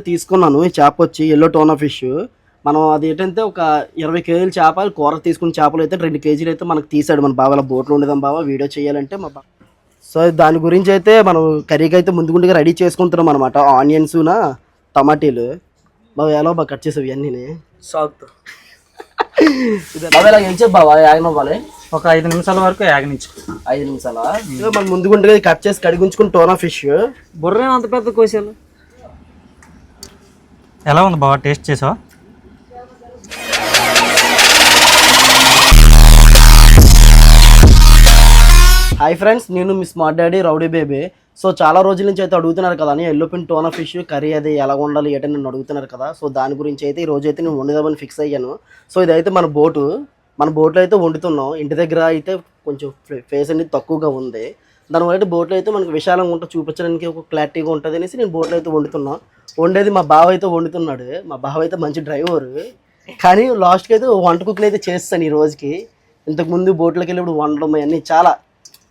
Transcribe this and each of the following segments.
తీసుకున్నాను ఈ చేప వచ్చి ఎల్లో టోనా ఫిష్ మనం అది ఏంటంటే ఒక ఇరవై కేజీల చేప కూర తీసుకున్న చేపలు అయితే రెండు కేజీలు అయితే మనకు తీసాడు మన బావ బోట్లో ఉండేదాం బావ వీడియో చేయాలంటే మా బా సో దాని గురించి అయితే మనం కర్రీకి అయితే ముందుగుండగా రెడీ చేసుకుంటున్నాం అనమాట ఆనియన్స్నా టమాటీలు. బాబా ఎలా బాగా కట్ చేసావు ఇవన్నీ సాగుతూ బాబా ఇలా ఏం యాగనవ్వాలి ఒక ఐదు నిమిషాల వరకు యాగనిచ్చు ఐదు నిమిషాలా? మనం ముందుగుండగా కట్ చేసి కడిగించుకుని టోనా ఫిష్ బుర్ర అంత పెద్ద కోసాలు ఎలా ఉంది బాబా టేస్ట్ చేసావా? హాయ్ ఫ్రెండ్స్ నేను మీ smart daddy rowdy baby. So చాలా రోజుల నుంచి అయితే అడుగుతున్నారు కదా అని yellow pin tuna fish curry అది ఎలా ఉండాలి ఏంటని నన్ను అడుగుతున్నారు కదా. సో దాని గురించి అయితే ఈ రోజు అయితే నేను వండుదామని ఫిక్స్ అయ్యాను. సో ఇదైతే మన బోటు. మన బోట్లో అయితే వండుతున్నాం. ఇంటి దగ్గర అయితే కొంచెం ఫేస్ అనేది తక్కువగా ఉంది. దానివల్ల బోట్లో అయితే మనకి విశాలంగా ఉంటుంది చూపించడానికి ఒక క్లారిటీగా ఉంటుంది అనేసి నేను బోట్లో అయితే వండుతున్నా. వండేది మా బావ అయితే వండుతున్నాడు. మా బావ అయితే మంచి డ్రైవర్ కానీ లాస్ట్కి అయితే వంట కుక్కలు అయితే చేస్తాను ఈ రోజుకి. ఇంతకుముందు బోట్లోకి వెళ్ళి ఇప్పుడు వండడం అవన్నీ చాలా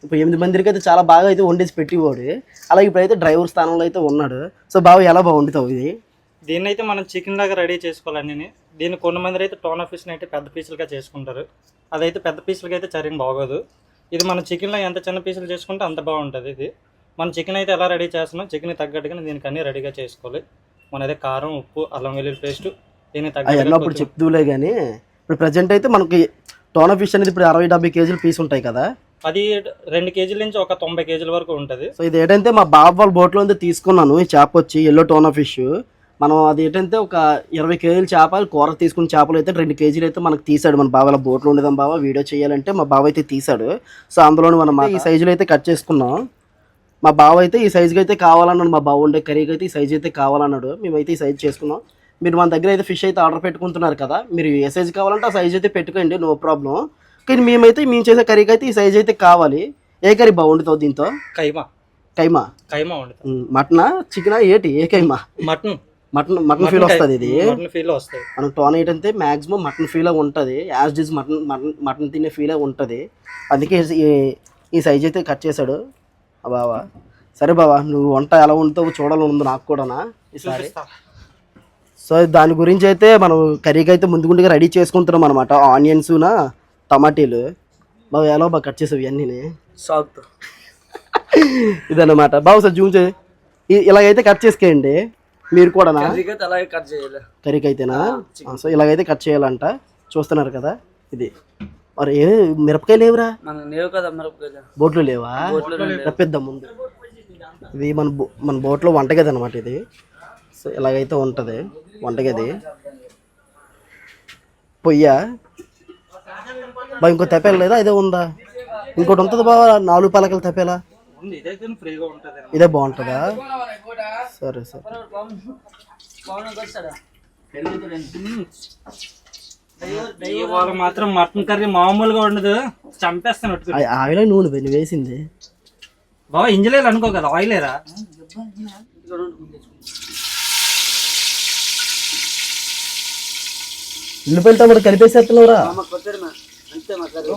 ఇప్పుడు ఎనిమిది మందికి అయితే చాలా బాగా అయితే వండేసి పెట్టేవాడు. అలాగే ఇప్పుడైతే డ్రైవర్ స్థానంలో అయితే ఉన్నాడు. సో బావ ఎలా బాగుండుతావు ఇది? దీన్ని అయితే మనం చికెన్ లాగా రెడీ చేసుకోవాలని దీన్ని కొన్ని మంది అయితే టోన్ ఆఫీస్ని అయితే పెద్ద పీసులుగా చేసుకుంటారు. అదైతే పెద్ద పీసులుగా అయితే చర్యం బాగోదు. ఇది మనం చికెన్లో ఎంత చిన్న పీసులు చేసుకుంటే అంత బాగుంటుంది ఇది. మనం చికెన్ అయితే ఎలా రెడీ చేస్తున్నాం? చికెన్ తగ్గట్టుగా దీనికి అన్ని రెడీగా చేసుకోవాలి. మన అదే కారం ఉప్పు అల్లం వెల్లుల్లి పేస్ట్ దీనికి అప్పుడు తగ్గట్టుగా చెప్తూలే కానీ ఇప్పుడు ప్రజెంట్ అయితే మనకి టోనా ఫిష్ అనేది ఇప్పుడు అరవై డెబ్బై కేజీలు పీస్ ఉంటాయి కదా? అది రెండు కేజీల నుంచి ఒక తొంభై కేజీల వరకు ఉంటుంది. సో ఇది ఏంటంటే మా బాబు వాళ్ళ బోట్లో ఉంది తీసుకున్నాను ఈ చేప వచ్చి ఎల్లో టోనా ఫిష్ మనం అది ఏంటంటే ఒక ఇరవై కేజీల చేప కూర తీసుకున్న చేపలు అయితే రెండు కేజీలు అయితే మనకు తీసాడు మన బావ. బోట్లో ఉండేదాం బావ వీడియో చేయాలంటే మా బావ అయితే తీసాడు. సో అందులోని మనం ఈ సైజులో అయితే కట్ చేసుకున్నాం. మా బావ అయితే ఈ సైజుకి అయితే కావాలన్నాడు మా బావ ఉండే కర్రీకి అయితే ఈ సైజు అయితే కావాలన్నాడు. మేమైతే ఈ సైజు చేసుకున్నాం. మీరు మన దగ్గర అయితే ఫిష్ అయితే ఆర్డర్ పెట్టుకుంటున్నారు కదా మీరు ఏ సైజు కావాలంటే ఆ సైజు అయితే పెట్టుకోండి నో ప్రాబ్లం. కానీ మేమైతే మేము చేసే కర్రీకి అయితే ఈ సైజు అయితే కావాలి. ఏ కర్రీ బాగుండుతావు దీంతో? కైమా. కైమా? కైమా మటనా చికెనా ఏటి? ఏ కైమా? మటన్. మటన్ మటన్ ఫీల్ వస్తుంది ఇది. మటన్ ఫీల్ వస్తాయి. మనకు టోన్ ఏంటంటే మాక్సిమం మటన్ ఫీల్ ఉంటుంది. As this mutton mutton mutton తినే ఫీల్ ఉంటుంది. అందుకే ఈ- ఈ సైజ్ అయితే కట్ చేశాడు. బావా. సరే బావా నువ్వు వంట ఎలా వండుతావు చూడాలని ఉంది నాకు కూడానా ఈసారి. సో దాని గురించి అయితే మనం కర్రీకి అయితే ముందుగుండగా రెడీ చేసుకుంటున్నాం అనమాట ఆనియన్స్నా టమాటీలు. బావ ఎలా బాగా కట్ చేసావు ఇవన్నీ? సాగుతూ ఇదన్నమాట. బాబు సార్ జూమ్ చే ఇలాగైతే కట్ చేసుకేయండి మీరు కూడానా? అలాగే కట్ చేయాలి. కర్రీకి అయితేనా సో ఇలాగైతే కట్ చేయాలంట. చూస్తున్నారు కదా ఇది. మరి ఏ మిరపకాయలు లేవురా? మన లేవు కదా మిరపకాయలు. బోట్లు లేవా? తప్పిద్దాం ముందు. ఇది మన మన బోట్లో వంటగది అనమాట ఇది. సో ఇలాగైతే ఉంటుంది వంటగది. పొయ్య? బా ఇంకో తెప్పేల లేదా? ఇదే ఉందా? ఇంకోటి ఉంటుంది బావా నాలుగు పలకలు తెప్పేలా? ఇదే బాగుంటుందా? సరే సరే. ఇవాళ మాత్రం మటన్ కర్రీ మామూలుగా ఉండదు. చంపేస్తాను ఆయిల్ నూనె వెను వేసింది. బాబా ఇంజలేలు అనుకో కదా ఆయిలేరా ఉల్లిపాయలు తమ్ముడు కలిపేసేస్తున్నావురా.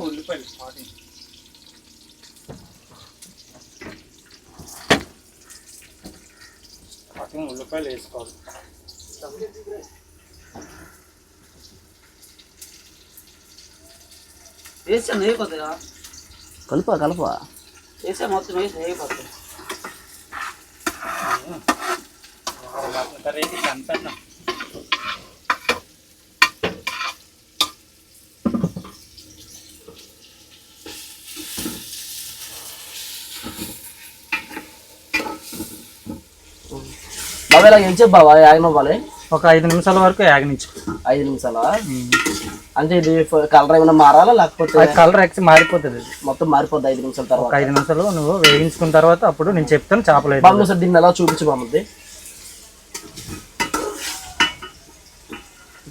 ఉల్లిపాయలు స్టార్టింగ్ స్టార్టింగ్ ఉల్లిపాయలు వేసుకోవాలి వేసా వేయకొద్దిగా కలుపా కలుపా వేసా మొత్తం వేసి వేయకొద్ది మటన్ కర్రీకి ఇలా ఏం చెప్పు బాబా యాగనవ్వాలి ఒక ఐదు నిమిషాల వరకు యాగనిచ్చు ఐదు నిమిషాలా? అంటే ఇది కలర్ ఏమైనా మారాలా? లేకపోతే కలర్ ఎక్స్ మారిపోతుంది. మొత్తం మారిపోద్ది ఐదు నిమిషాల ఒక తర్వాత ఐదు నిమిషాలు నువ్వు వేయించుకున్న తర్వాత అప్పుడు నేను చెప్తాను చేపలు. బాబు సార్ దీన్ని ఎలా చూపించు బామ్మది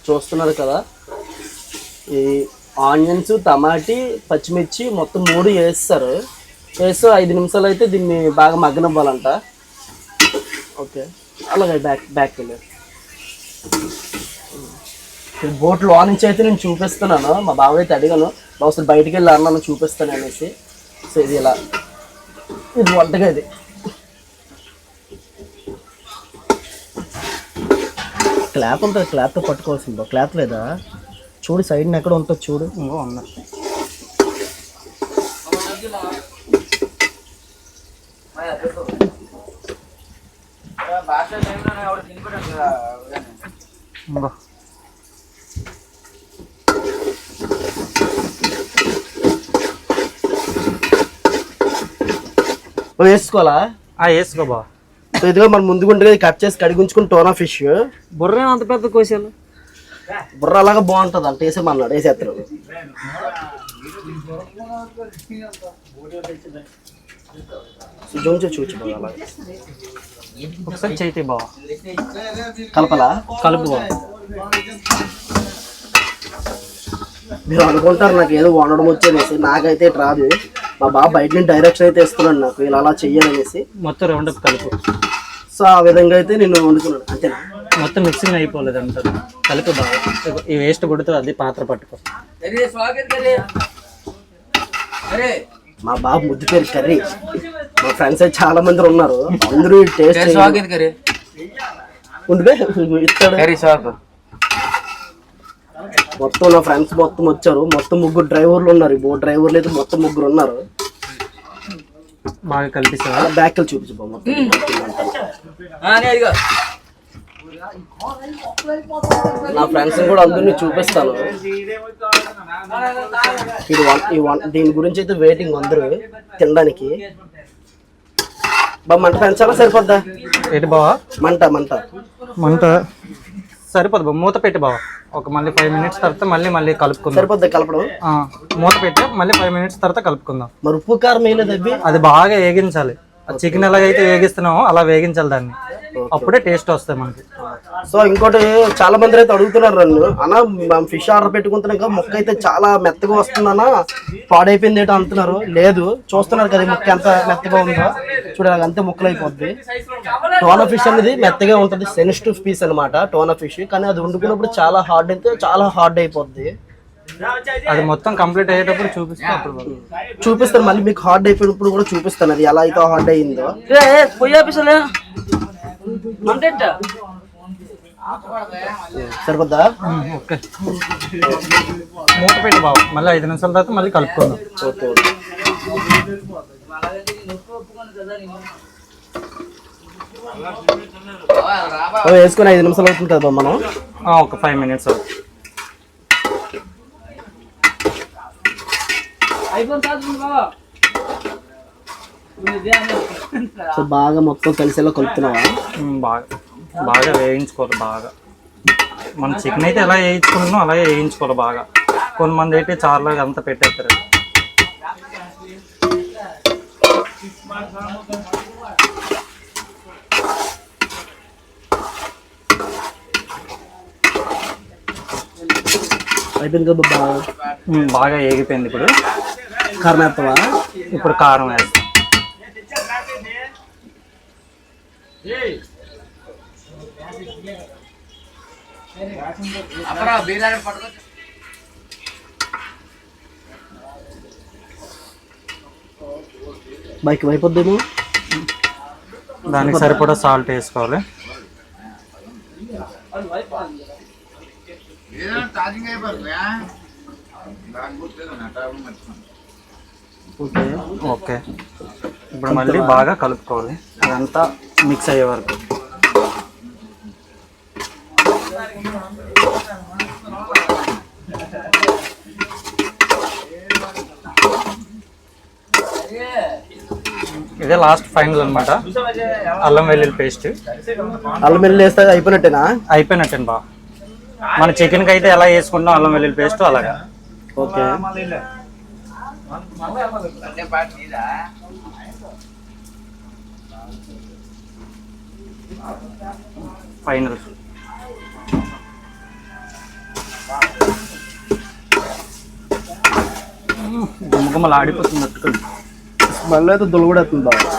చూస్తున్నారు కదా? ఈ ఆనియన్స్ టమాటీ పచ్చిమిర్చి మొత్తం మూడు వేస్తారు. వేసి ఐదు నిమిషాలు అయితే దీన్ని బాగా మగ్గనివ్వాలంట. ఓకే. అలాగే బ్యాక్ బ్యాక్ వెళ్ళి. బోట్లో నుంచి అయితే నేను చూపిస్తున్నాను. మా బావ అయితే అడిగాను. ఒకసారి బయటికి వెళ్ళి అన్నాను చూపిస్తాను అనేసి. సో ఇది ఇలా. ఇది వంటగది క్లాప్ ఉంటుంది. క్లాప్తో పట్టుకోవాల్సిందో క్లాప్ లేదా? చూడు సైడ్ని ఎక్కడ ఉంటుంది చూడు. ఇంకో ఓ, వేసుకోవాలా? ఆ వేసుకో బా. సో ఇదిగో మనం ముందుగుంటే కట్ చేసి కడిగించుకుని టోనా ఫిష్ బుర్ర అంత పెద్ద కోసాను బుర్ర అలాగా బాగుంటుంది అంటే వేసేమన్నాడు వేసేస్తారు జోంచో చూచి బాగా అలాగా. ఒకసారి చేతి బా కలపలా? కలుపు బా మీరు అనుకుంటారు నాకు ఏదో వండడం వచ్చేసి నాకైతే రాదు. మా బాబు బయట నుంచి డైరెక్షన్ అయితే ఇస్తున్నాడు నాకు ఇలా అలా చెయ్యాలనేసి మొత్తం రౌండ్ అప్ కలుపు. సో ఆ విధంగా అయితే నేను వండుకున్నాను అంతేనా? మొత్తం మిక్సింగ్ అయిపోలేదు అంటారు కలిపి బాగా. ఈ వేస్ట్ కొడుతూ అది పాత్ర పట్టుకో. మా బాబు ముద్దు పేరు కర్రీ. మా ఫ్రెండ్స్ అయితే చాలా మంది ఉన్నారు. అందరూ టేస్ట్ ఇస్తాడు. మొత్తం నా ఫ్రెండ్స్ మొత్తం వచ్చారు. మొత్తం ముగ్గురు డ్రైవర్లు ఉన్నారు. ఈ బోట్ డ్రైవర్లు అయితే మొత్తం ముగ్గురు ఉన్నారు. బాగా కలిపిస్తావా? అలా బ్యాక్ వెళ్ళి చూపించు బా మొత్తం. నా ఫ్రెండ్స్ కూడా అందరినీ చూపిస్తాను. ఇది వన్ ఈ వన్ దీని గురించి అయితే వెయిటింగ్ అందరూ తినడానికి. బా మంట పెంచాలా సరిపోద్దా? ఏంటి బావా? మంట మంట. మంట. సరిపోదు బా మూత పెట్టి బావా. ఒక మళ్ళీ ఫైవ్ మినిట్స్ తర్వాత మళ్ళీ మళ్ళీ కలుపుకుందాం. సరిపోద్దా కలపడం? ఆ, మూత పెట్టి మళ్ళీ ఫైవ్ మినిట్స్ తర్వాత కలుపుకుందాం. మరి ఉప్పు కారం వేయలేదు అవి అది బాగా వేగించాలి. చికెన్ ఎలాగైతే వేగిస్తున్నామో అలా వేగించాలి దాన్ని. అప్పుడే టేస్ట్ వస్తాయి మనకి. సో ఇంకోటి చాలా మంది అయితే అడుగుతున్నారు నన్ను. అన్న మేము ఫిష్ ఆర్డర్ పెట్టుకుంటున్నాక మొక్క అయితే చాలా మెత్తగా వస్తుందన్నా పాడైపోయింది ఏంటో అంటున్నారు. లేదు చూస్తున్నారు కదా ఈ మొక్క ఎంత మెత్తగా ఉందో. చూడాలి అంతే ముక్కలు అయిపోద్ది. టోనా ఫిష్ అనేది మెత్తగా ఉంటుంది సెన్సిటివ్ పీస్ అన్నమాట టోనా ఫిష్ కానీ అది వండుకున్నప్పుడు చాలా హార్డ్ అయితే చాలా హార్డ్ అయిపోద్ది. అది మొత్తం కంప్లీట్ అయ్యేటప్పుడు చూపిస్తే అప్పుడు బాగుంది. చూపిస్తాను మళ్ళీ మీకు హార్డ్ అయిపోయినప్పుడు కూడా చూపిస్తాను అది ఎలా అయితే హార్డ్ అయ్యిందో మంటెంట సరిపోద్దా? ఓకే. మూత పెట్టి బావ మళ్ళీ ఐదు నిమిషాల తర్వాత మళ్ళీ కలుపుకుందాం. వేసుకొని ఐదు నిమిషాలు అవుతుంది కదా మనం? ఆ, ఒక ఫైవ్ మినిట్స్ బాబా సో బాగా మొత్తం కలిసేలా కలుపుతున్నావా బాగా బాగా వేయించుకోవాలి బాగా. మన చికెన్ అయితే ఎలా వేయించుకున్నామో అలాగే వేయించుకోవాలి బాగా. కొంతమంది అయితే చారులాగా అంతా పెట్టేస్తారు. అయిపోయింది కదా బాబా? ఉమ్, బాగా వేగిపోయింది ఇప్పుడు. కారం వేస్తావా? ఇప్పుడు కారం వేస్తాం. బైక్ అయిపోద్దేమో దానికి సరిపడా సాల్ట్ వేసుకోవాలి. Okay okay. ఇప్పుడు మళ్ళీ బాగా కలుపుకోవాలి. అదంతా మిక్స్ అయ్యే వరకు. ఇదే లాస్ట్ ఫైనల్ అన్నమాట. అల్లం వెల్లుల్లి పేస్ట్ అల్లం వెల్లుల్లి వేస్తే అయిపోయినట్టేనా? అయిపోయినట్టండి బా. మన చికెన్కి అయితే ఎలా వేసుకుంటాం అల్లం వెల్లుల్లి పేస్ట్ అలాగా. ఓకే. ఫైనల్ గుమ్మగుమ్మలు ఆడిపోతుంది అట్టుకొని. స్మెల్ అయితే దులగడేస్తుంది బాగా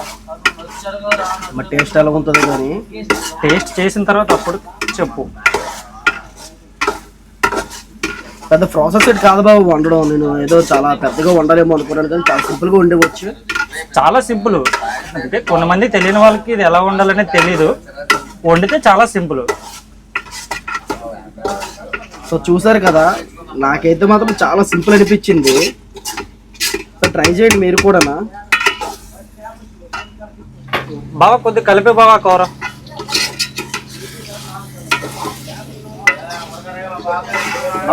మరి టేస్ట్ ఎలా ఉంటుంది కానీ. టేస్ట్ చేసిన తర్వాత అప్పుడు చెప్పు. పెద్ద ప్రాసెస్ కాదు బాబు వండడం. నేను ఏదో చాలా పెద్దగా వండలేమో అనుకున్నాను కానీ చాలా సింపుల్గా వండవచ్చు. చాలా సింపుల్. అంటే కొంతమంది తెలియని వాళ్ళకి ఇది ఎలా వండాలనేది తెలీదు. వండితే చాలా సింపుల్. సో చూసారు కదా నాకైతే మాత్రం చాలా సింపుల్ అనిపించింది. సో ట్రై చేయండి మీరు కూడానా? బాగా కొద్దిగా కలిపే బాగా కూర.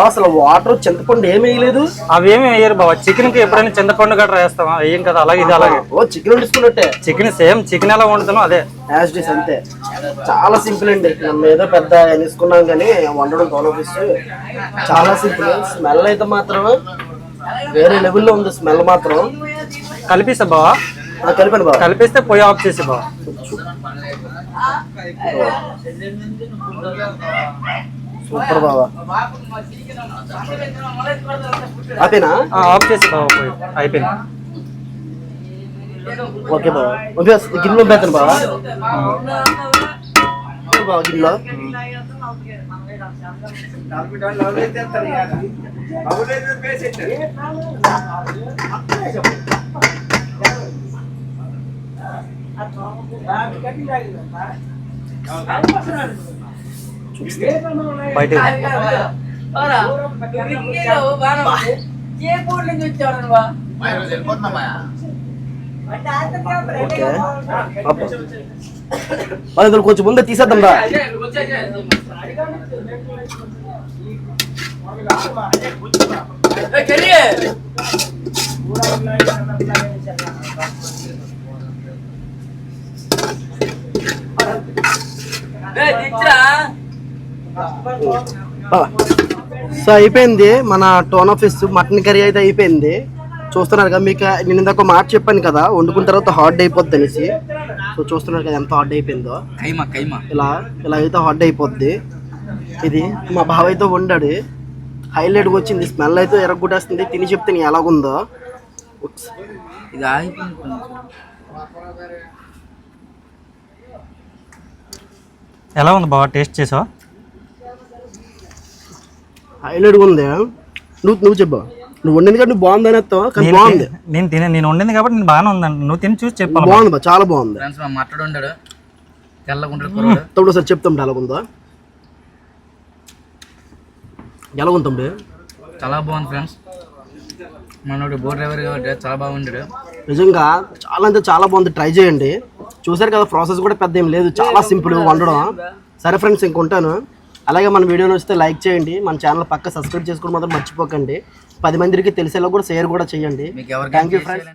అసలు వాటర్ చింతపండు ఏమి వేయలేదు? అవి ఏమి వేయరు బావ. చికెన్కి ఎప్పుడైనా చింతపండు గట్రా వేస్తామా వేయం కదా అలాగే ఇది అలాగే. ఓ చికెన్ వండుకున్నట్టే. చికెన్ సేమ్ చికెన్ ఎలా వండుతానో అదే. యాజ్ డిస్ అంతే. చాలా సింపుల్ అండి. మనం ఏదో పెద్ద అనేసుకున్నాం కానీ వండడం తోలపిస్ చాలా సింపుల్. స్మెల్ అయితే మాత్రం వేరే లెవెల్లో ఉంది స్మెల్ మాత్రం. కలిపిస్తా బావా. కలిపాను బాబా కలిపిస్తే పొయ్యి ఆఫ్ చేసి బావా. సూపర్ బాబా ఆ, ఆఫ్ చేసి అయిపోయింది. ఓకే బాబా ఓకే గిన్నెలో పెడతాను బాబా బాబా గిన్నెలో. ఓకే అబ్బా. మరి ఇందులో కొంచెం ముందే తీసేద్దాం రా. బాబా. సో అయిపోయింది మన tuna of fish mutton curry అయితే అయిపోయింది. చూస్తున్నారు కదా మీకు నేను ఇందాక ఒక మాట చెప్పాను కదా వండుకున్న తర్వాత హాట్ అయిపోద్ది అనేసి. సో చూస్తున్నారు కదా ఎంత హాట్ అయిపోయిందో. కైమా కైమా ఇలా ఇలా అయితే హాట్ అయిపోద్ది. ఇది మా బావ అయితే వండాడు. హైలైట్గా వచ్చింది స్మెల్ అయితే ఎరగొట్టేస్తుంది తిని చెప్తే నీ ఎలాగుందో. ఉప్స్. ఇది ఆగిపోయింది ఎలా ఉంది బావా? టేస్ట్ చేసావా? హైలైట్గా ఉంది నువ్వు నువ్వు చెప్పు. నువ్వు వండింది కాబట్టి నువ్వు బాగుంది అనేస్తావు కానీ నేను బాగుంది. తిని- నేను తినే నేను వండింది కాబట్టి నేను బాగానే ఉందండి నువ్వు తిని చూసి చెప్పాలి బావ. బాగుంది బా చాలా బాగుంది. ఫ్రెండ్స్ మా మట్టడు ఉండాడు తెల్లగుంటాడు కుర్రాడు తమ్ముడు సార్ చెప్తాం ఎలాగుందో ఎలాగుంది తమ్ముడు? చాలా బాగుంది ఫ్రెండ్స్ మనోడు బోట్ డ్రైవర్ కాబట్టి చాలా బాగుంటాడు నిజంగా చాలా అంటే చాలా బాగుంది. ట్రై చేయండి. చూసారు కదా ప్రాసెస్ కూడా పెద్ద ఏం లేదు. చాలా సింపుల్ వండడం. సరే ఫ్రెండ్స్ ఇంకొంటాను అలాగే మన వీడియో వస్తే లైక్ చేయండి. మన ఛానల్ పక్క సబ్స్క్రైబ్ చేసుకోవడం మాత్రం మర్చిపోకండి. పది మందికి తెలిసేలా కూడా షేర్ కూడా చేయండి. Thank you friends